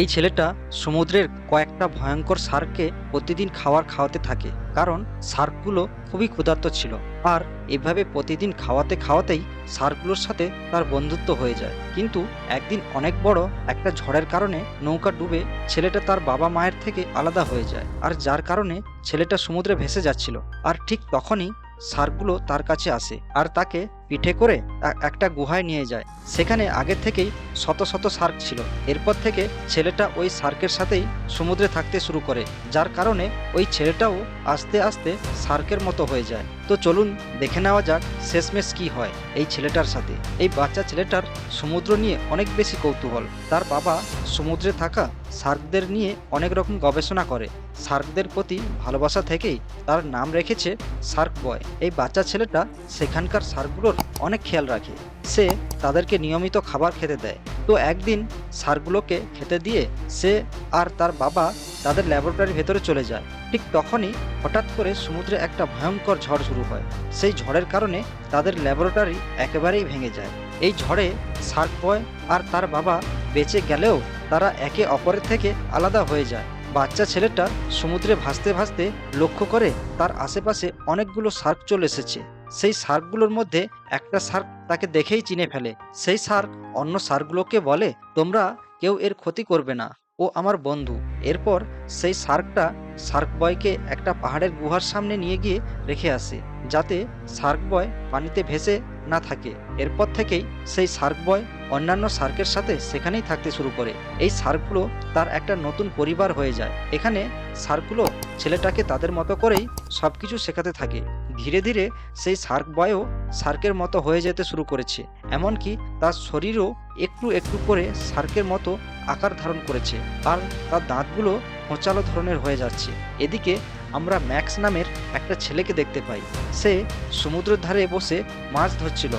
এই ছেলেটা সমুদ্রের কয়েকটা ভয়ঙ্কর শার্ককে প্রতিদিন খাওয়ার খাওয়াতে থাকে, কারণ শার্কগুলো খুবই ক্ষুধার্ত ছিল। আর এভাবে প্রতিদিন খাওয়াতে খাওয়াতেই শার্কগুলোর সাথে তার বন্ধুত্ব হয়ে যায়। কিন্তু একদিন অনেক বড় একটা ঝড়ের কারণে নৌকা ডুবে ছেলেটা তার বাবা মায়ের থেকে আলাদা হয়ে যায়, আর যার কারণে ছেলেটা সমুদ্রে ভেসে যাচ্ছিল। আর ঠিক তখনই শার্কগুলো তার কাছে আসে, আর তাকে পিঠে করে একটা গুহায় নিয়ে যায়। সেখানে আগে থেকেই শত শত শার্ক ছিল। এরপর থেকে ছেলেটা ওই শার্কের সাথেই সমুদ্রে থাকতে শুরু করে, যার কারণে ওই ছেলেটাও আস্তে আস্তে শার্কের মতো হয়ে যায়। তো চলুন দেখে নেওয়া যাক শেষমেশ কি হয় এই ছেলেটার সাথে। এই বাচ্চা ছেলেটার সমুদ্র নিয়ে অনেক বেশি কৌতূহল। তার বাবা সমুদ্রে থাকা শার্কদের নিয়ে অনেক রকম গবেষণা করে। শার্কদের প্রতি ভালোবাসা থেকেই তার নাম রেখেছে শার্ক বয়। এই বাচ্চা ছেলেটা সেখানকার শার্কগুলোর অনেক খেয়াল রাখে। সে তাদেরকে নিয়মিত খাবার খেতে দেয়। তো একদিন শার্কগুলোকে খেতে দিয়ে সে আর তার বাবা তাদের ল্যাবরেটরির ভেতরে চলে যায়। ঠিক তখনই হঠাৎ করে সমুদ্রে একটা ভয়ঙ্কর ঝড় শুরু হয়। সেই ঝড়ের কারণে তাদের ল্যাবরেটরি একেবারেই ভেঙে যায়। এই ঝড়ে সার্ক বয় আর তার বাবা বেঁচে গেলেও তারা একে অপরের থেকে আলাদা হয়ে যায়। বাচ্চা ছেলেটা সমুদ্রে ভাসতে ভাসতে লক্ষ্য করে তার আশেপাশে অনেকগুলো সার্ক চলে এসেছে। সেই শার্কগুলোর মধ্যে একটা শার্ক তাকে দেখেই চিনে ফেলে। সেই শার্ক অন্য শার্কগুলোকে বলে, তোমরা কেউ এর ক্ষতি করবে না। ও আমার বন্ধু। এরপর সেই শার্কটা শার্ক বয়কে একটা পাহাড়ের গুহার সামনে নিয়ে গিয়ে রেখে আসে, যাতে শার্ক বয় পানিতে ভেসে না থাকে। এরপর থেকেই সেই শার্ক বয় অন্যান্য শার্কের সাথে সেখানেই থাকতে শুরু করে। এই শার্কগুলো তার একটা নতুন পরিবার হয়ে যায়। এখানে শার্কগুলো ছেলেটাকে তাদের মতো করেই সব কিছু শেখাতে থাকে। ধীরে ধীরে সেই শার্ক বয়ও শার্কের মতো হয়ে যেতে শুরু করেছে। এমনকি তার শরীরও একটু একটু করে শার্কের মতো আকার ধারণ করেছে আর তার দাঁতগুলো হোঁচালো ধরনের হয়ে যাচ্ছে। এদিকে আমরা ম্যাক্স নামের একটা ছেলেকে দেখতে পাই। সে সমুদ্রের ধারে বসে মাছ ধরছিল।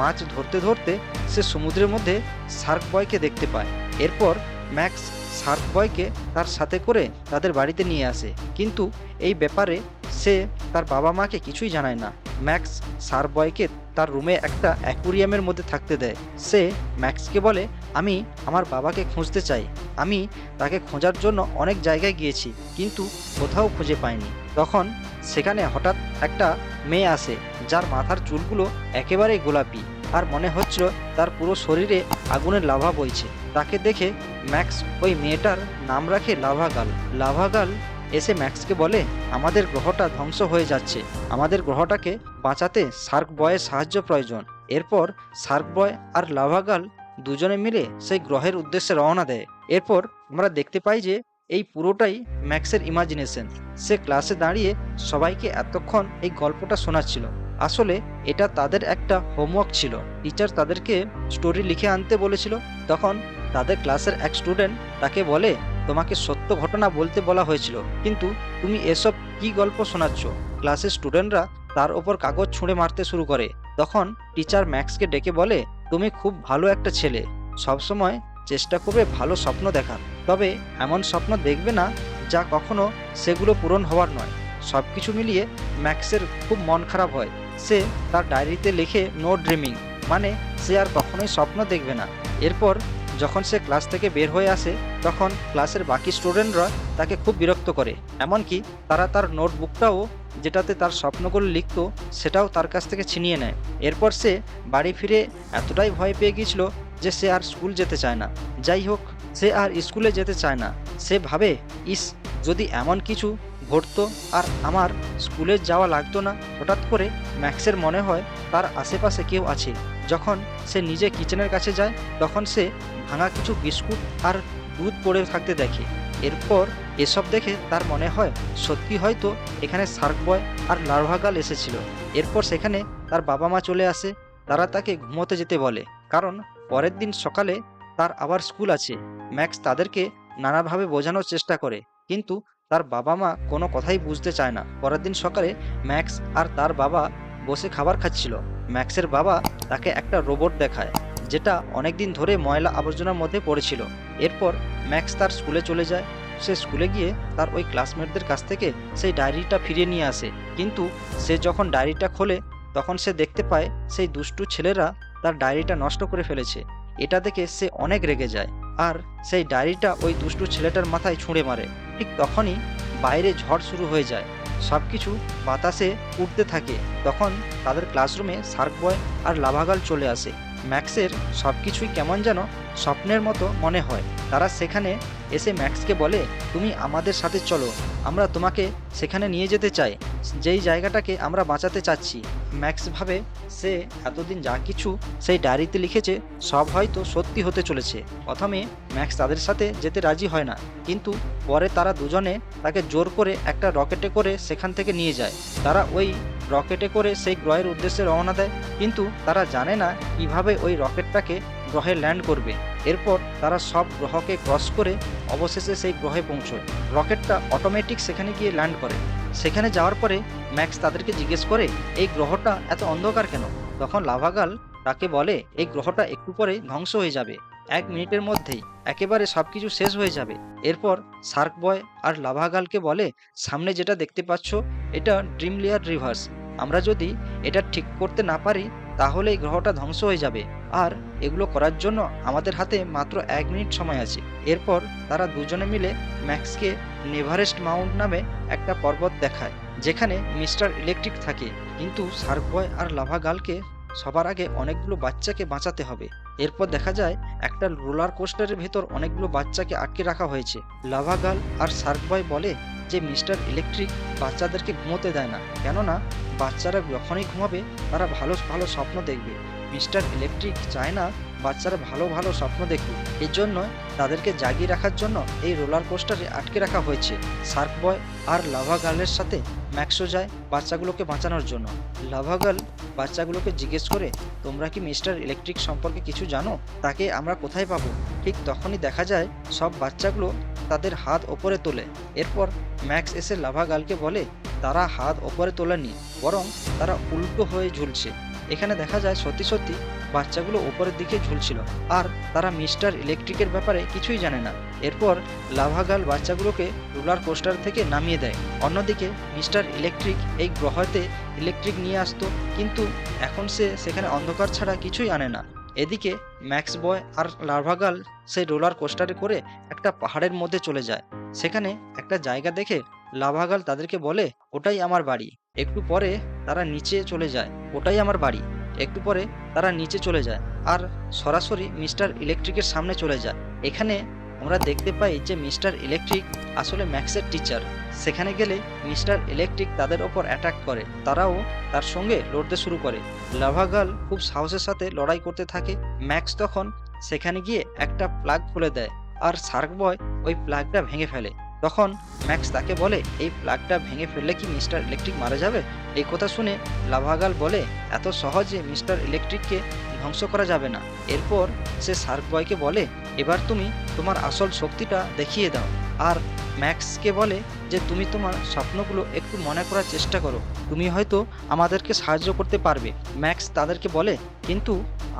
মাছ ধরতে ধরতে সে সমুদ্রের মধ্যে শার্ক বয়কে দেখতে পায়। এরপর ম্যাক্স শার্ক বয়কে তার সাথে করে তাদের বাড়িতে নিয়ে আসে। কিন্তু এই ব্যাপারে সে তার বাবা মাকে কিছুই জানায় না। ম্যাক্স সার বয়কে তার রুমে একটা অ্যাকুরিয়ামের মধ্যে থাকতে দেয়। সে ম্যাক্সকে বলে, আমি আমার বাবাকে খুঁজতে চাই। আমি তাকে খোঁজার জন্য অনেক জায়গায় গিয়েছি, কিন্তু কোথাও খুঁজে পাইনি। তখন সেখানে হঠাৎ একটা মেয়ে আসে, যার মাথার চুলগুলো একেবারেই গোলাপি আর মনে হচ্ছিল তার পুরো শরীরে আগুনের লাভা বইছে। তাকে দেখে ম্যাক্স ওই মেয়েটার নাম রাখে লাভাগাল। লাভাগাল এসে ম্যাক্সকে বলে, আমাদের গ্রহটা ধ্বংস হয়ে যাচ্ছে। আমাদের গ্রহটাকে বাঁচাতে শার্ক বয়ের সাহায্য প্রয়োজন। এরপর শার্ক বয় আর লাভাগাল দুজনে মিলে সেই গ্রহের উদ্দেশ্যে রওনা দেয়। এরপর আমরা দেখতে পাই যে এই পুরোটাই ম্যাক্সের ইমাজিনেশন সে ক্লাসে দাঁড়িয়ে সবাইকে এতক্ষণ এই গল্পটা শোনাচ্ছিল। আসলে এটা তাদের একটা হোমওয়ার্ক ছিল। টিচার তাদেরকে স্টোরি লিখে আনতে বলেছিল। তখন তাদের ক্লাসের এক স্টুডেন্ট তাকে বলে তোমাকে সত্য ঘটনা বলতে বলা হয়েছিল। কিন্তু তুমি এসব কি গল্প শোনাচ্ছ? ক্লাসের স্টুডেন্টরা তার ওপর কাগজ ছুঁড়ে মারতে শুরু করে। তখন টিচার ম্যাক্সকে ডেকে বলে, তুমি খুব ভালো একটা ছেলে। সবসময় চেষ্টা করবে ভালো স্বপ্ন দেখার। তবে এমন স্বপ্ন দেখবে না যা কখনো সেগুলো পূরণ হওয়ার নয়। সব কিছু মিলিয়ে ম্যাক্সের খুব মন খারাপ হয়। সে তার ডায়েরিতে লিখে নো ড্রিমিং মানে সে আর কখনোই স্বপ্ন দেখবে না। এরপর যখন সে ক্লাস থেকে বের হয়ে আসে, তখন ক্লাসের বাকি স্টুডেন্টরা তাকে খুব বিরক্ত করে। এমনকি তারা তার নোটবুকটাও, যেটাতে তার স্বপ্নগুলো লিখতো, সেটাও তার কাছ থেকে ছিনিয়ে নেয়। এরপর সে বাড়ি ফিরে এতটাই ভয় পেয়ে গিয়েছিল যে সে আর স্কুল যেতে চায় না। যাই হোক, সে আর স্কুলে যেতে চায় না। সে ভাবে, ইস, যদি এমন কিছু ঘটতো আর আমার স্কুলে যাওয়া লাগতো না? হঠাৎ করে ম্যাক্সের মনে হয়, তার আশেপাশে কেউ আছে। যখন সে নিজে কিচেনের কাছে যায়, তখন সে ভাঙা কিছু বিস্কুট আর দুধ পড়ে থাকতে দেখে। এরপর এসব দেখে তার মনে হয়, সত্যি হয়তো এখানে শার্ক বয় আর লার্ভাগাল এসেছিল। এরপর সেখানে তার বাবা মা চলে আসে, তারা তাকে ঘুমোতে যেতে বলে। কারণ পরের দিন সকালে তার আবার স্কুল আছে। ম্যাক্স তাদেরকে নানাভাবে বোঝানোর চেষ্টা করে। কিন্তু তার বাবা মা কোনো কথাই বুঝতে চায় না। পরের দিন সকালে ম্যাক্স আর তার বাবা বসে খাবার খাচ্ছিল। ম্যাক্সের বাবা তাকে একটা রোবট দেখায়, যেটা অনেকদিন ধরে ময়লা আবর্জনার মধ্যে পড়েছিল। এরপর ম্যাক্স তার স্কুলে চলে যায়। সে স্কুলে গিয়ে তার ওই ক্লাসমেটদের কাছ থেকে সেই ডায়েরিটা ফিরিয়ে নিয়ে আসে। কিন্তু সে যখন ডায়েরিটা খোলে, তখন সে দেখতে পায় সেই দুষ্টু ছেলেরা তার ডায়েরিটা নষ্ট করে ফেলেছে। এটা দেখে সে অনেক রেগে যায় আর সেই ডায়েরিটা ওই দুষ্টু ছেলেটার মাথায় ছুঁড়ে মারে। ঠিক তখনই বাইরে ঝড় শুরু হয়ে যায়। সব কিছু বাতাসে উঠতে থাকে। তখন তাদের ক্লাসরুমে সার্ক বয় আর লাভাগাল চলে আসে। ম্যাক্সের সব কিছুই কেমন যেন স্বপ্নের মতো মনে হয়। তারা সেখানে এসে ম্যাক্সকে বলে, তুমি আমাদের সাথে চলো। আমরা তোমাকে সেখানে নিয়ে যেতে চাই। যেই জায়গাটাকে আমরা বাঁচাতে চাচ্ছি। ম্যাক্স ভাবে সে এতদিন যা কিছু সেই ডায়েরিতে লিখেছে, সব হয়তো সত্যি হতে চলেছে। প্রথমে ম্যাক্স তাদের সাথে যেতে রাজি হয় না, কিন্তু পরে তারা দুজনে তাকে জোর করে একটা রকেটে করে সেখান থেকে নিয়ে যায়। তারা ওই রকেটে করে সেই গ্রহের উদ্দেশ্যে রওনা দেয়, কিন্তু তারা জানে না কীভাবে ওই রকেটটাকে গ্রহে ল্যান্ড করবে। এরপর তারা সব গ্রহকে ক্রস করে অবশেষে সেই গ্রহে পৌঁছয়। রকেটটা অটোমেটিক সেখানে গিয়ে ল্যান্ড করে। সেখানে যাওয়ার পরে ম্যাক্স তাদেরকে জিজ্ঞেস করে, এই গ্রহটা এত অন্ধকার কেন? তখন লাভাগাল তাকে বলে, এই গ্রহটা একটু পরে ধ্বংস হয়ে যাবে। এক মিনিটের মধ্যেই একেবারে সব কিছু শেষ হয়ে যাবে। এরপর সার্ক বয় আর লাভাগালকে বলে, সামনে যেটা দেখতে পাচ্ছ, এটা ড্রিম লেয়ার রিভার্স। আমরা যদি এটা ঠিক করতে না পারি তাহলে এই গ্রহটা ধ্বংস হয়ে যাবে। আর এগুলো করার জন্য আমাদের হাতে মাত্র এক মিনিট সময় আছে। এরপর তারা দুজনে মিলে ম্যাক্সকে নেভারেস্ট মাউন্ট নামে একটা পর্বত দেখায়, যেখানে মিস্টার ইলেকট্রিক থাকে। কিন্তু সার্ক বয় আর লাভাগালকে সবার আগে অনেকগুলো বাচ্চাকে বাঁচাতে হবে। এরপর দেখা যায় একটা রোলার কোস্টারের ভেতর অনেকগুলো বাচ্চাকে আটকে রাখা হয়েছে। লাভাগাল আর সার্ক বয় বলে যে মিস্টার ইলেকট্রিক বাচ্চাদেরকে ঘুমোতে দেয় না। কেননা, বাচ্চারা যখনই ঘুমাবে, তারা ভালো ভালো স্বপ্ন দেখবে। মিস্টার ইলেকট্রিক চায় না বাচ্চারা ভালো ভালো স্বপ্ন দেখুক। এর জন্য তাদেরকে জাগিয়ে রাখার জন্য এই রোলার কোস্টারে আটকে রাখা হয়েছে। সার্ক বয় আর লাভা গার্লের সাথে ম্যাক্সো যায় বাচ্চাগুলোকে বাঁচানোর জন্য। লাভা গার্ল বাচ্চাগুলোকে জিজ্ঞেস করে, তোমরা কি মিস্টার ইলেকট্রিক সম্পর্কে কিছু জানো? তাকে আমরা কোথায় পাবো? ঠিক তখনই দেখা যায়, সব বাচ্চাগুলো তাদের হাত ওপরে তোলে। এরপর ম্যাক্স এসে লাভা গার্লকে বলে, তারা হাত ওপরে তোলেনি বরং তারা উল্টো হয়ে ঝুলছে। এখানে দেখা যায় সত্যি সত্যি বাচ্চাগুলো ওপরের দিকে ঝুলছিল। আর তারা মিস্টার ইলেকট্রিকের ব্যাপারে কিছুই জানে না। এরপর লাভাগাল বাচ্চাগুলোকে রুলার কোস্টার থেকে নামিয়ে দেয়। অন্যদিকে মিস্টার ইলেকট্রিক এই গ্রহতে ইলেকট্রিক নিয়ে আসতো, কিন্তু এখন সে সেখানে অন্ধকার ছাড়া কিছুই আনে না। এদিকে ম্যাক্স বয় আর লার্ভাগাল সেই রোলার কোস্টারে করে একটা পাহাড়ের মধ্যে চলে যায়। সেখানে একটা জায়গা দেখে লাভাগাল তাদেরকে বলে, ওটাই আমার বাড়ি। একটু পরে তারা নিচে চলে যায়, ওটাই আমার বাড়ি। একটু পরে তারা নিচে চলে যায় আর সরাসরি মিস্টার ইলেকট্রিকের সামনে চলে যায়। এখানে আমরা দেখতে পাই যে মিস্টার ইলেকট্রিক আসলে ম্যাক্সের টিচার। সেখানে গেলে মিস্টার ইলেকট্রিক তাদের ওপর অ্যাটাক করে। তারাও তার সঙ্গে লড়তে শুরু করে। লাভাগাল খুব সাহসের সাথে লড়াই করতে থাকে। ম্যাক্স তখন সেখানে গিয়ে একটা প্লাগ খুলে দেয় আর সার্ক বয় ওই প্লাগটা ভেঙে ফেলে। তখন ম্যাক্স তাকে বলে, এই প্লাগটা ভেঙে ফেললে কি মিস্টার ইলেকট্রিক মারা যাবে? এই কথা শুনে লাভাগাল বলে, এত সহজে মিস্টার ইলেকট্রিককে ধ্বংস করা যাবে না। এরপর সে সার্ক বয়কে বলে, এবার তুমি তোমার আসল শক্তিটা দেখিয়ে দাও। আর ম্যাক্সকে বলে যে, তুমি তোমার স্বপ্নগুলো একটু মনে করার চেষ্টা করো। তুমি হয়তো আমাদেরকে সাহায্য করতে পারবে। ম্যাক্স তাদেরকে বলে, কিন্তু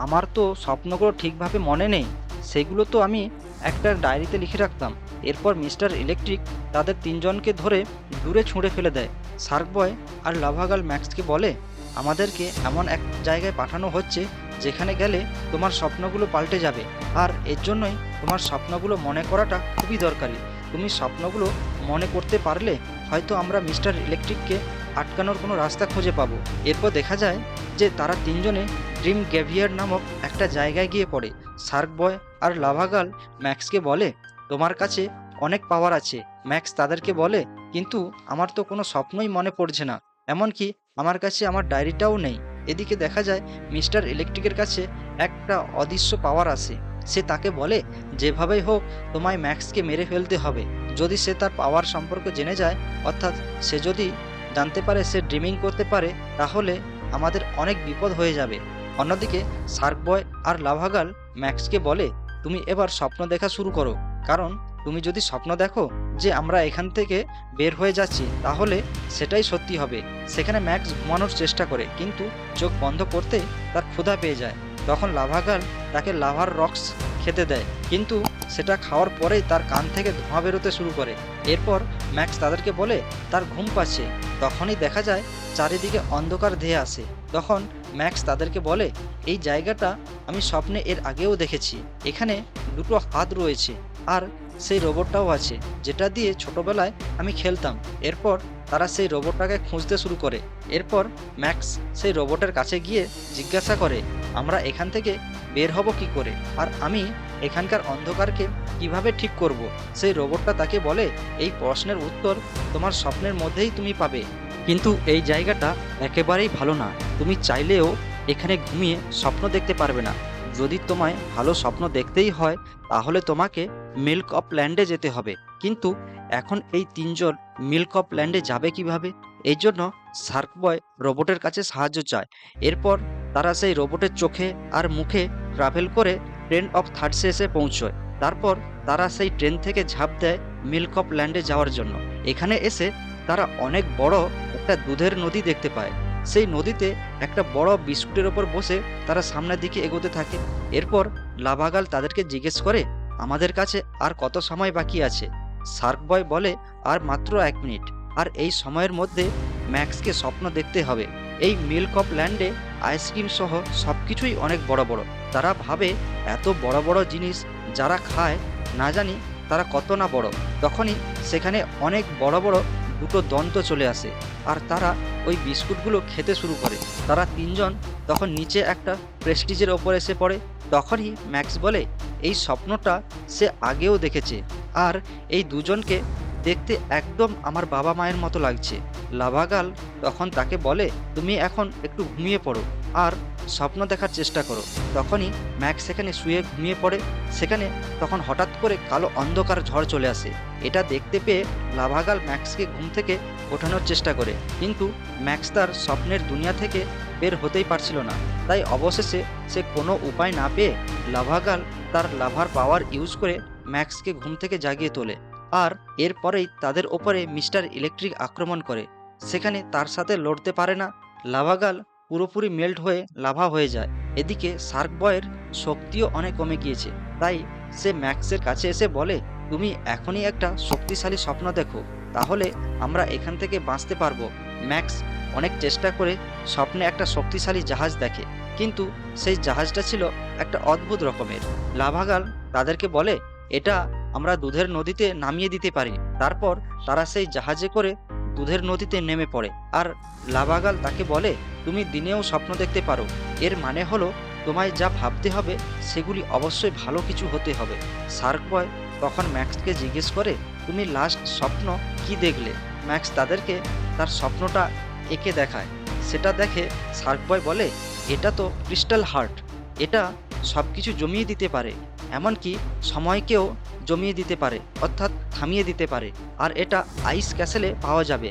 আমার তো স্বপ্নগুলো ঠিকভাবে মনে নেই। সেগুলো তো আমি একটা ডায়েরিতে লিখে রাখতাম। এরপর মিস্টার ইলেকট্রিক তাদের তিনজনকে ধরে দূরে ছুঁড়ে ফেলে দেয়। সার্ক বয় আর লাভাগাল ম্যাক্সকে বলে, আমাদেরকে এমন এক জায়গায় পাঠানো হচ্ছে যেখানে গেলে তোমার স্বপ্নগুলো পাল্টে যাবে। আর এর জন্যই তোমার স্বপ্নগুলো মনে করাটা খুবই দরকারি। তুমি স্বপ্নগুলো মনে করতে পারলে হয়তো আমরা মিস্টার ইলেকট্রিককে আটকানোর কোনো রাস্তা খুঁজে পাবো। এরপর দেখা যায় যে তারা তিনজনে ড্রিম গ্যাভিয়ার নামক একটা জায়গায় গিয়ে পড়ে। সার্ক বয় আর লাভাগাল ম্যাক্সকে বলে, তোমার কাছে অনেক পাওয়ার আছে। ম্যাক্স তাদেরকে বলে, কিন্তু আমার তো কোনো স্বপ্নই মনে পড়ছে না। এমনকি আমার কাছে আমার ডায়েরিটাও নেই। এদিকে দেখা যায়, মিস্টার ইলেকট্রিকের কাছে একটা অদৃশ্য পাওয়ার আসে সে তাকে বলে, যেভাবেই হোক, তোমায় ম্যাক্সকে মেরে ফেলতে হবে। যদি সে তার পাওয়ার সম্পর্কে জেনে যায়, অর্থাৎ সে যদি জানতে পারে, সে ড্রিমিং করতে পারে, তাহলে আমাদের অনেক বিপদ হয়ে যাবে। অন্যদিকে সার্ক বয় আর লাভাগাল ম্যাক্সকে বলে, তুমি এবার স্বপ্ন দেখা শুরু করো। কারণ তুমি যদি স্বপ্ন দেখো যে আমরা এখান থেকে বের হয়ে যাচ্ছি, তাহলে সেটাই সত্যি হবে। সেখানে ম্যাক্স ঘুমানোর চেষ্টা করে, কিন্তু চোখ বন্ধ করতে তার ক্ষুধা পেয়ে যায়। তখন লাভাগাল তাকে লাভার রক্স খেতে দেয়, কিন্তু সেটা খাওয়ার পরেই তার কান থেকে ধোঁয়া বেরোতে শুরু করে। এরপর ম্যাক্স তাদেরকে বলে, তার ঘুম পাচ্ছে। তখনই দেখা যায় চারিদিকে অন্ধকার ধেয়ে আসে তখন ম্যাক্স তাদেরকে বলে, এই জায়গাটা আমি স্বপ্নে এর আগেও দেখেছি। এখানে দুটো হাত রয়েছে। আর সেই রোবটটাও আছে, যেটা দিয়ে ছোটবেলায় আমি খেলতাম। এরপর তারা সেই রোবটটাকে খুঁজতে শুরু করে। এরপর ম্যাক্স সেই রোবটের কাছে গিয়ে জিজ্ঞাসা করে, আমরা এখান থেকে বের হব কি করে? আর আমি এখানকার অন্ধকারকে কীভাবে ঠিক করব? সেই রোবটটা তাকে বলে, এই প্রশ্নের উত্তর তোমার স্বপ্নের মধ্যেই তুমি পাবে। কিন্তু এই জায়গাটা একেবারেই ভালো না। তুমি চাইলেও এখানে ঘুমিয়ে স্বপ্ন দেখতে পারবে না। যদি তোমায় ভালো স্বপ্ন দেখতেই হয়, তাহলে তোমাকে মিল্ক অফ ল্যান্ডে যেতে হবে। কিন্তু এখন এই তিনজন মিল্ক অফ ল্যান্ডে যাবে কীভাবে? এই জন্য সার্ক বয় রোবটের কাছে সাহায্য চায়। এরপর তারা সেই রোবটের চোখে আর মুখে ট্রাভেল করে ট্রেন অফ থার্ডসে এসে পৌঁছয়। তারপর তারা সেই ট্রেন থেকে ঝাঁপ দেয় মিল্ক অফ ল্যান্ডে যাওয়ার জন্য। এখানে এসে তারা অনেক বড় একটা দুধের নদী দেখতে পায়। সেই নদীতে একটা বড় বিস্কুটের ওপর বসে তারা সামনের দিকে এগোতে থাকে। এরপর লাভাগাল তাদেরকে জিজ্ঞেস করে আমাদের কাছে আর কত সময় বাকি আছে? সার্ক বয় বলে, আর মাত্র এক মিনিট। আর এই সময়ের মধ্যে ম্যাক্সকে স্বপ্ন দেখতে হবে। এই মিল্ক অফ ল্যান্ডে আইসক্রিম সহ সব কিছুই অনেক বড় বড়। তারা ভাবে, এত বড় বড় জিনিস যারা খায়, না জানি তারা কত না বড়। তখনই সেখানে অনেক বড় বড় দুটো দন্ত চলে আসে আর তারা ওই বিস্কুটগুলো খেতে শুরু করে। তারা তিনজন তখন নিচে একটা প্রেস্টিজের ওপর এসে পড়ে। তখনই ম্যাক্স বলে, এই স্বপ্নটা সে আগেও দেখেছে আর এই দুজনকে দেখতে একদম আমার বাবা মায়ের মতো লাগছে। লাভাগাল তখন তাকে বলে, তুমি এখন একটু ঘুমিয়ে পড়ো। আর স্বপ্ন দেখার চেষ্টা করো। তখনই ম্যাক্স সেখানে শুয়ে ঘুমিয়ে পড়ে। সেখানে তখন হঠাৎ করে কালো অন্ধকার ঝড় চলে আসে। এটা দেখতে পেয়ে লাভাগাল ম্যাক্সকে ঘুম থেকে ওঠানোর চেষ্টা করে। কিন্তু ম্যাক্স তার স্বপ্নের দুনিয়া থেকে বের হতেই পারছিল না। তাই অবশেষে সে কোনো উপায় না পেয়ে লাভাগাল তার লাভার পাওয়ার ইউজ করে ম্যাক্সকে ঘুম থেকে জাগিয়ে তোলে। আর এরপরেই তাদের ওপরে মিস্টার ইলেকট্রিক আক্রমণ করে। সেখানে তার সাথে লড়তে পারে না। লাভাগাল পুরোপুরি মেল্ট হয়ে লাভা হয়ে যায়। এদিকে শার্ক বয়ের শক্তিও অনেক কমে গিয়েছে। তাই সে ম্যাক্সের কাছে এসে বলে, তুমি এখনই একটা শক্তিশালী স্বপ্ন দেখো। তাহলে আমরা এখান থেকে বাঁচতে পারব। ম্যাক্স অনেক চেষ্টা করে স্বপ্নে একটা শক্তিশালী জাহাজ দেখে। কিন্তু সেই জাহাজটা ছিল একটা অদ্ভুত রকমের। লাভাগাল তাদেরকে বলে, এটা আমরা দুধের নদীতে নামিয়ে দিতে পারি। তারপর তারা সেই জাহাজে করে দুধের নদীতে নেমে পড়ে। আর লাভাগাল তাকে বলে, তুমি দিনেও স্বপ্ন দেখতে পারো। এর মানে হলো, তোমায় যা ভাবতে হবে, সেগুলি অবশ্যই ভালো কিছু হতে হবে। শার্ক বয় তখন ম্যাক্সকে জিজ্ঞেস করে, তুমি লাস্ট স্বপ্ন কি দেখলে? ম্যাক্স তাদেরকে তার স্বপ্নটা এঁকে দেখায়। সেটা দেখে শার্ক বয় বলে, এটা তো ক্রিস্টাল হার্ট। এটা সব কিছু জমিয়ে দিতে পারে। এমনকি সময়কেও জমিয়ে দিতে পারে, অর্থাৎ থামিয়ে দিতে পারে। আর এটা আইস ক্যাসেলে পাওয়া যাবে।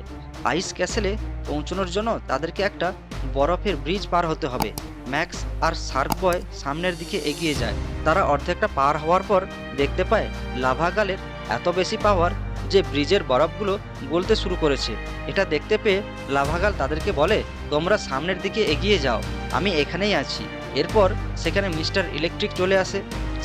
আইস ক্যাসেলে পৌঁছানোর জন্য তাদেরকে একটা বরফের ব্রিজ পার হতে হবে। ম্যাক্স আর শার্ক বয় সামনের দিকে এগিয়ে যায়। তারা অর্ধেকটা পার হওয়ার পর দেখতে পায় লাভাগালের এত বেশি পাওয়ার যে ব্রিজের বরফগুলো গলতে শুরু করেছে। এটা দেখতে পেয়ে লাভাগাল তাদেরকে বলে, তোমরা সামনের দিকে এগিয়ে যাও, আমি এখানেই আছি। এরপর সেখানে মিস্টার ইলেকট্রিক চলে আসে।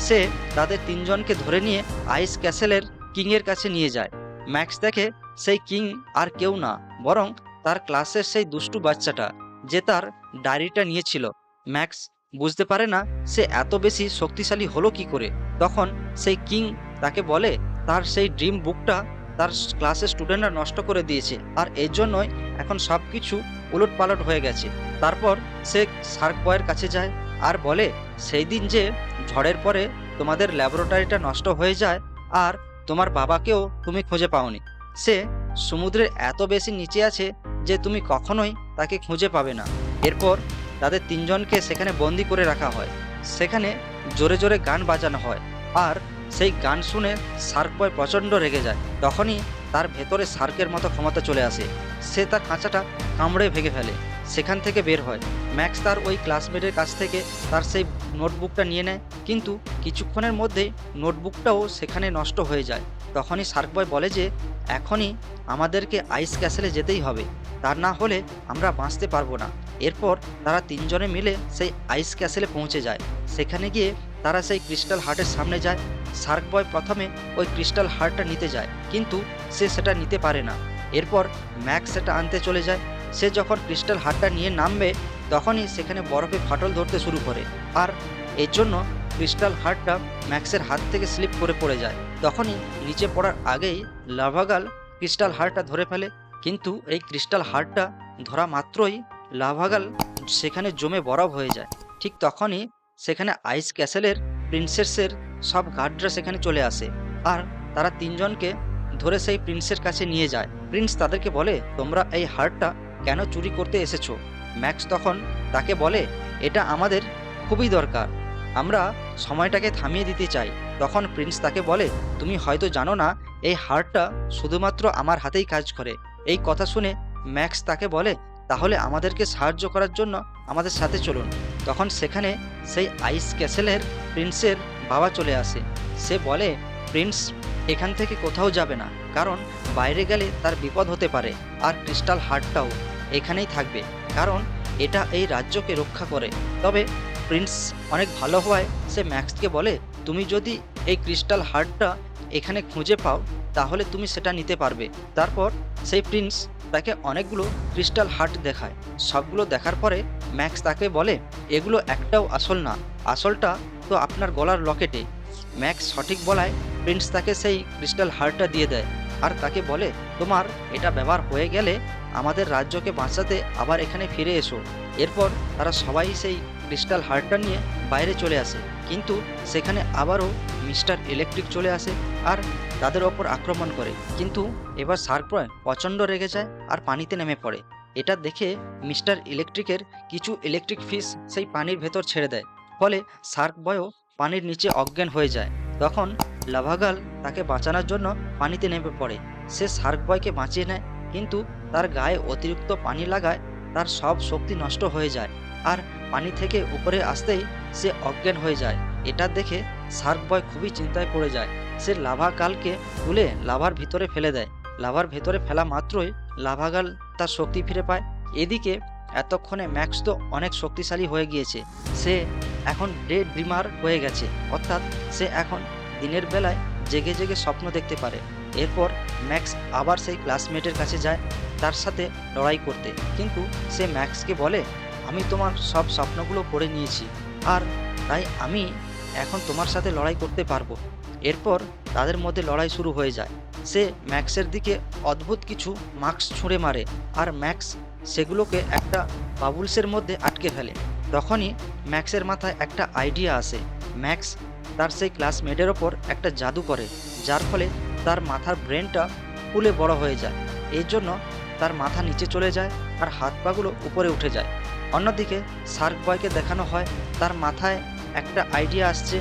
সে তাদের তিনজনকে ধরে নিয়ে আইস ক্যাসেলের কিংয়ের কাছে নিয়ে যায়। ম্যাক্স দেখে সেই কিং আর কেউ না, বরং তার ক্লাসের সেই দুষ্টু বাচ্চাটা, যে তার ডায়েরিটা নিয়েছিল। ম্যাক্স বুঝতে পারে না সে এত বেশি শক্তিশালী হলো কি করে। তখন সেই কিং তাকে বলে, তার সেই ড্রিম বুকটা তার ক্লাসের স্টুডেন্টরা নষ্ট করে দিয়েছে। আর এর জন্যই এখন সব কিছু উলট পালট হয়ে গেছে। তারপর সে শার্ক বয়ের কাছে যায় আর বলে, সেই দিন যে ঝড়ের পরে তোমাদের ল্যাবরেটরিটা নষ্ট হয়ে যায় আর তোমার বাবাকেও তুমি খুঁজে পাওনি। সে সমুদ্রের এত বেশি নিচে আছে যে তুমি কখনোই তাকে খুঁজে পাবে না। এরপর তাদের তিনজনকে সেখানে বন্দি করে রাখা হয়। সেখানে জোরে জোরে গান বাজানো হয়। আর সেই গান শুনে শার্ক বয় প্রচণ্ড রেগে যায়। তখনই তার ভেতরে শার্কের মতো ক্ষমতা চলে আসে। সে তার কাঁচাটা কামড়ে ভেঙে ফেলে। সেখান থেকে বের হয়। ম্যাক্স তার ওই ক্লাসমেটের কাছ থেকে তার সেই নোটবুকটা নিয়ে নেয়। কিন্তু কিছুক্ষণের মধ্যেই নোটবুকটাও সেখানে নষ্ট হয়ে যায়। তখনই শার্ক বয় বলে যে, এখনই আমাদেরকে আইস ক্যাসেলে যেতেই হবে। তা না হলে আমরা বাঁচতে পারব না। এরপর তারা তিনজনে মিলে সেই আইস ক্যাসেলে পৌঁছে যায়। সেখানে গিয়ে তারা সেই ক্রিস্টাল হার্টের সামনে যায়। শার্ক বয় প্রথমে ওই ক্রিস্টাল হারটা নিতে যায়, কিন্তু সে সেটা নিতে পারে না। এরপর ম্যাক্স সেটা আনতে চলে যায়। সে যখন ক্রিস্টাল হারটা নিয়ে নামবে, তখনই সেখানে বরফে ফাটল ধরতে শুরু করে। আর এর জন্য ক্রিস্টাল হারটা ম্যাক্সের হাত থেকে স্লিপ করে পড়ে যায়। তখনই নিচে পড়ার আগেই লাভাগাল ক্রিস্টাল হারটা ধরে ফেলে, কিন্তু এই ক্রিস্টাল হারটা ধরা মাত্রই লাভাগাল সেখানে জমে বরফ হয়ে যায়। ঠিক তখনই সেখানে আইস ক্যাসেলের প্রিন্সেসের সব গার্ডরা সেখানে চলে আসে। আর তারা তিনজনকে ধরে সেই প্রিন্সের কাছে নিয়ে যায়। প্রিন্স তাদেরকে বলে, তোমরা এই হারটা কেন চুরি করতে এসেছ? ম্যাক্স তখন তাকে বলে, এটা আমাদের খুবই দরকার। আমরা সময়টাকে থামিয়ে দিতে চাই। তখন প্রিন্স তাকে বলে, তুমি হয়তো জানো না, এই হারটা শুধুমাত্র আমার হাতেই কাজ করে। এই কথা শুনে ম্যাক্স তাকে বলে, তাহলে আমাদেরকে সাহায্য করার জন্য আমাদের সাথে চলুন। তখন সেখানে সেই আইস ক্যাসেলের প্রিন্সের বাবা চলে আসে। সে বলে, প্রিন্স, এখান থেকে কোথাও যাবে না, কারণ বাইরে গেলে তার বিপদ হতে পারে আর ক্রিস্টাল হার্টটাও এখানেই থাকবে, কারণ এটা এই রাজ্যকে রক্ষা করে। তবে প্রিন্স অনেক ভালো হওয়ায় সে ম্যাক্সকে বলে, তুমি যদি এই ক্রিস্টাল হার্টটা এখানে খুঁজে পাও, তাহলে তুমি সেটা নিতে পারবে। তারপর সেই প্রিন্স তাকে অনেকগুলো ক্রিস্টাল হার্ট দেখায়। সবগুলো দেখার পরে ম্যাক্স তাকে বলে, এগুলো একটাও আসল না। আসলটা তো আপনার গলার লকেটে। ম্যাক্স সঠিক বলায় প্রিন্স তাকে সেই ক্রিস্টাল হারটা দিয়ে দেয় আর তাকে বলে, তোমার এটা ব্যবহার হয়ে গেলে আমাদের রাজ্যকে বাঁচাতে আবার এখানে ফিরে এসো। এরপর তারা সবাই সেই ক্রিস্টাল হারটা নিয়ে বাইরে চলে আসে। কিন্তু সেখানে আবারও মিস্টার ইলেকট্রিক চলে আসে আর তাদের ওপর আক্রমণ করে। কিন্তু এবার সার্কপ্রয় প্রচণ্ড রেগে যায় আর পানিতে নেমে পড়ে। এটা দেখে মিস্টার ইলেকট্রিকের কিছু ইলেকট্রিক ফিস সেই পানির ভেতর ছেড়ে দেয়। ফলে সার্ক বয়ও পানির নিচে অজ্ঞান হয়ে যায়। তখন লাভাগাল তাকে বাঁচানোর জন্য পানিতে নেমে পড়ে। সে শার্ক বয়কে বাঁচিয়ে নেয়, কিন্তু তার গায়ে অতিরিক্ত পানি লাগায় তার সব শক্তি নষ্ট হয়ে যায় আর পানি থেকে উপরে আসতেই সে অজ্ঞান হয়ে যায়। এটা দেখে শার্ক বয় খুবই চিন্তায় পড়ে যায়। সে লাভা কালকে তুলে লাভার ভিতরে ফেলে দেয়। লাভার ভেতরে ফেলা মাত্রই লাভাগাল তার শক্তি ফিরে পায়। এদিকে এতক্ষণে ম্যাক্স তো অনেক শক্তিশালী হয়ে গিয়েছে। সে এখন ডে ড্রিমার হয়ে গেছে। অর্থাৎ সে এখন দিনের বেলায় জেগে জেগে স্বপ্ন দেখতে পারে। এরপর ম্যাক্স আবার সেই ক্লাসমেটের কাছে যায় তার সাথে লড়াই করতে। কিন্তু সে ম্যাক্সকে বলে, আমি তোমার সব স্বপ্নগুলো পড়ে নিয়েছি আর তাই আমি এখন তোমার সাথে লড়াই করতে পারব। এরপর তাদের মধ্যে লড়াই শুরু হয়ে যায়। সে ম্যাক্সের দিকে অদ্ভুত কিছু মাস্ক ছুঁড়ে মারে আর ম্যাক্স সেগুলোকে একটা বাবুলসের মধ্যে আটকে ফেলে। তখনই ম্যাক্সের মাথায় একটা আইডিয়া আসে। ম্যাক্স তার সেই ক্লাসমেটের ওপর একটা জাদু করে, যার ফলে তার মাথার ব্রেনটা ফুলে বড় হয়ে যায়। এই জন্য তার মাথা নিচে চলে যায় আর হাত পাগুলো উপরে উঠে যায়। অন্যদিকে শার্ক বয়কে দেখানো হয়, তার মাথায় একটা আইডিয়া আসছে।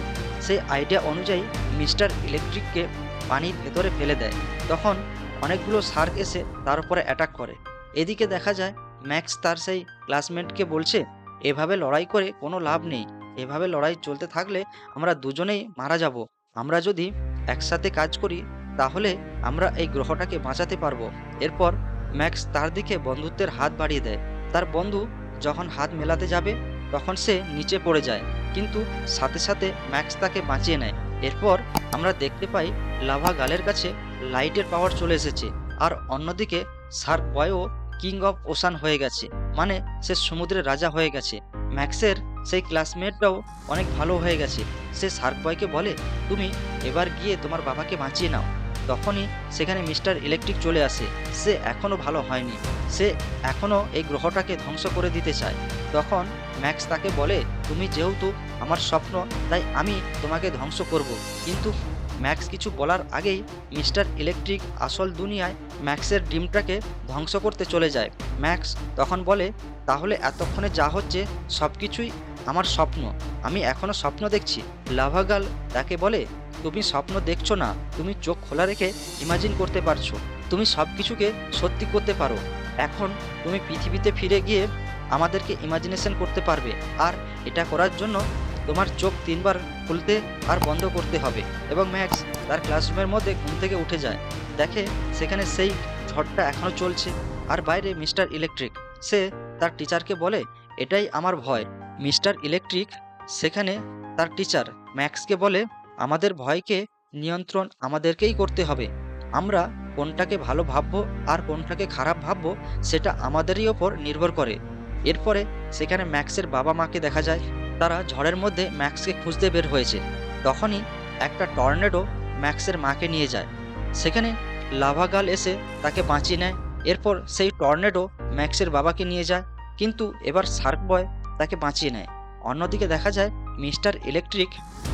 সেই আইডিয়া অনুযায়ী মিস্টার ইলেকট্রিককে পানির ভেতরে ফেলে দেয়। তখন অনেকগুলো শার্ক এসে তার উপরে অ্যাটাক করে। এদিকে দেখা যায়, ম্যাক্স তার সেই ক্লাসমেটকে বলছে, এভাবে লড়াই করে কোনো লাভ নেই। এভাবে লড়াই চলতে থাকলে আমরা দুজনেই মারা যাব। আমরা যদি একসাথে কাজ করি, তাহলে আমরা এই গ্রহটাকে বাঁচাতে পারব। এরপর ম্যাক্স তার দিকে বন্ধুত্বের হাত বাড়িয়ে দেয়। তার বন্ধু যখন হাত মেলাতে যাবে, তখন সে নিচে পড়ে যায়। কিন্তু সাথে সাথে ম্যাক্স তাকে বাঁচিয়ে নেয়। এরপর আমরা দেখতে পাই লাভা গালের কাছে লাইটের পাওয়ার চলে এসেছে, আর অন্যদিকে সার্ক বয়ও কিং অফ ওশান হয়ে গেছে মানে সে সমুদ্রের রাজা হয়ে গেছে। ম্যাক্সের সেই ক্লাসমেটটাও অনেক ভালো হয়ে গেছে। সে সার্ক বয়কে বলে, তুমি এবার গিয়ে তোমার বাবাকে বাঁচিয়ে নাও। তখনই সেখানে মিস্টার ইলেকট্রিক চলে আসে। সে এখনও ভালো হয়নি। সে এখনও এই গ্রহটাকে ধ্বংস করে দিতে চায়। তখন ম্যাক্স তাকে বলে, তুমি যেহেতু আমার স্বপ্ন, তাই আমি তোমাকে ধ্বংস করব। কিন্তু ম্যাক্স কিছু বলার আগেই মিস্টার ইলেকট্রিক আসল দুনিয়ায় ম্যাক্সের ডিমটাকে ধ্বংস করতে চলে যায়। ম্যাক্স তখন বলে, তাহলে এতক্ষণে যা হচ্ছে সব কিছুই আমার স্বপ্ন। আমি এখনও স্বপ্ন দেখছি। লাভাগাল তাকে বলে, তুমি স্বপ্ন দেখছ না। তুমি চোখ খোলা রেখে ইমাজিন করতে পারছ। তুমি সব কিছুকে সত্যি করতে পারো। এখন তুমি পৃথিবীতে ফিরে গিয়ে আমাদেরকে ইমাজিনেশন করতে পারবে। আর এটা করার জন্য তোমার চোখ তিনবার খুলতে আর বন্ধ করতে হবে। এবং ম্যাক্স তার ক্লাসরুমের মধ্যে ঘুম থেকে উঠে যায়। দেখে সেখানে সেই ঝড়টা এখনও চলছে। আর বাইরে মিস্টার ইলেকট্রিক সে তার টিচারকে বলে, এটাই আমার ভয়। মিস্টার ইলেকট্রিক সেখানে তার টিচার ম্যাক্সকে বলে, আমাদের ভয়কে নিয়ন্ত্রণ আমাদেরকেই করতে হবে। আমরা কোনটাকে ভালো ভাববো আর কোনটাকে খারাপ ভাববো, সেটা আমাদেরই ওপর নির্ভর করে। এরপরে সেখানে ম্যাক্সের বাবা মাকে দেখা যায়। তারা ঝড়ের মধ্যে ম্যাক্সকে খুঁজতে বের হয়েছে। তখনই একটা টর্নেডো ম্যাক্সের মাকে নিয়ে যায়। সেখানে লাভাগাল এসে তাকে বাঁচিয়ে নেয়। এরপর সেই টর্নেডো ম্যাক্সের বাবাকে নিয়ে যায়। কিন্তু এবার শার্ক বয় তাকে বাঁচিয়ে নেয়। অন্যদিকে দেখা যায়, মিস্টার ইলেকট্রিক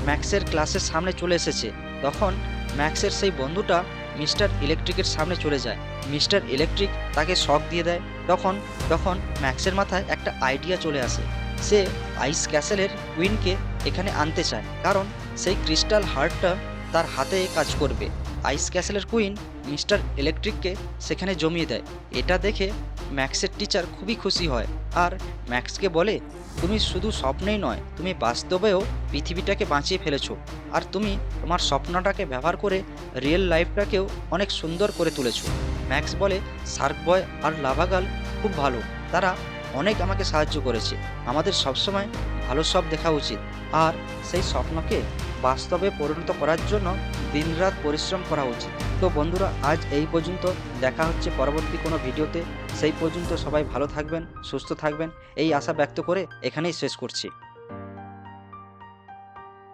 ম্যাক্সের ক্লাসের সামনে চলে এসেছে। তখন ম্যাক্সের সেই বন্ধুটা মিস্টার ইলেকট্রিকের সামনে চলে যায়। মিস্টার ইলেকট্রিক তাকে শখ দিয়ে দেয়। তখন তখন ম্যাক্সের মাথায় একটা আইডিয়া চলে আসে। সে আইস ক্যাসেলের কুইনকে এখানে আনতে চায়। কারণ সেই ক্রিস্টাল হার্টটা তার হাতে কাজ করবে। আইস ক্যাসেলের কুইন মিস্টার ইলেকট্রিককে সেখানে জমিয়ে দেয়। এটা দেখে ম্যাক্সের টিচার খুবই খুশি হয় আর ম্যাক্সকে বলে, তুমি শুধু স্বপ্নেই নয়, তুমি বাস্তবেও পৃথিবীটাকে বাঁচিয়ে ফেলেছো আর তুমি তোমার স্বপ্নটাকে ব্যবহার করে রিয়েল লাইফটাকেও অনেক সুন্দর করে তুলেছো। ম্যাক্স বলে শার্ক বয় আর লাভাগাল খুব ভালো। তারা অনেক আমাকে সাহায্য করেছে। আমাদের সবসময় ভালো সব দেখা উচিত। আর সেই স্বপ্নকে বাস্তবে পরিণত করার জন্য দিনরাত পরিশ্রম করা উচিত। তো বন্ধুরা, আজ এই পর্যন্ত। দেখা হচ্ছে পরবর্তী কোনো ভিডিওতে। সেই পর্যন্ত সবাই ভালো থাকবেন, সুস্থ থাকবেন। এই আশা ব্যক্ত করে এখানেই শেষ করছি।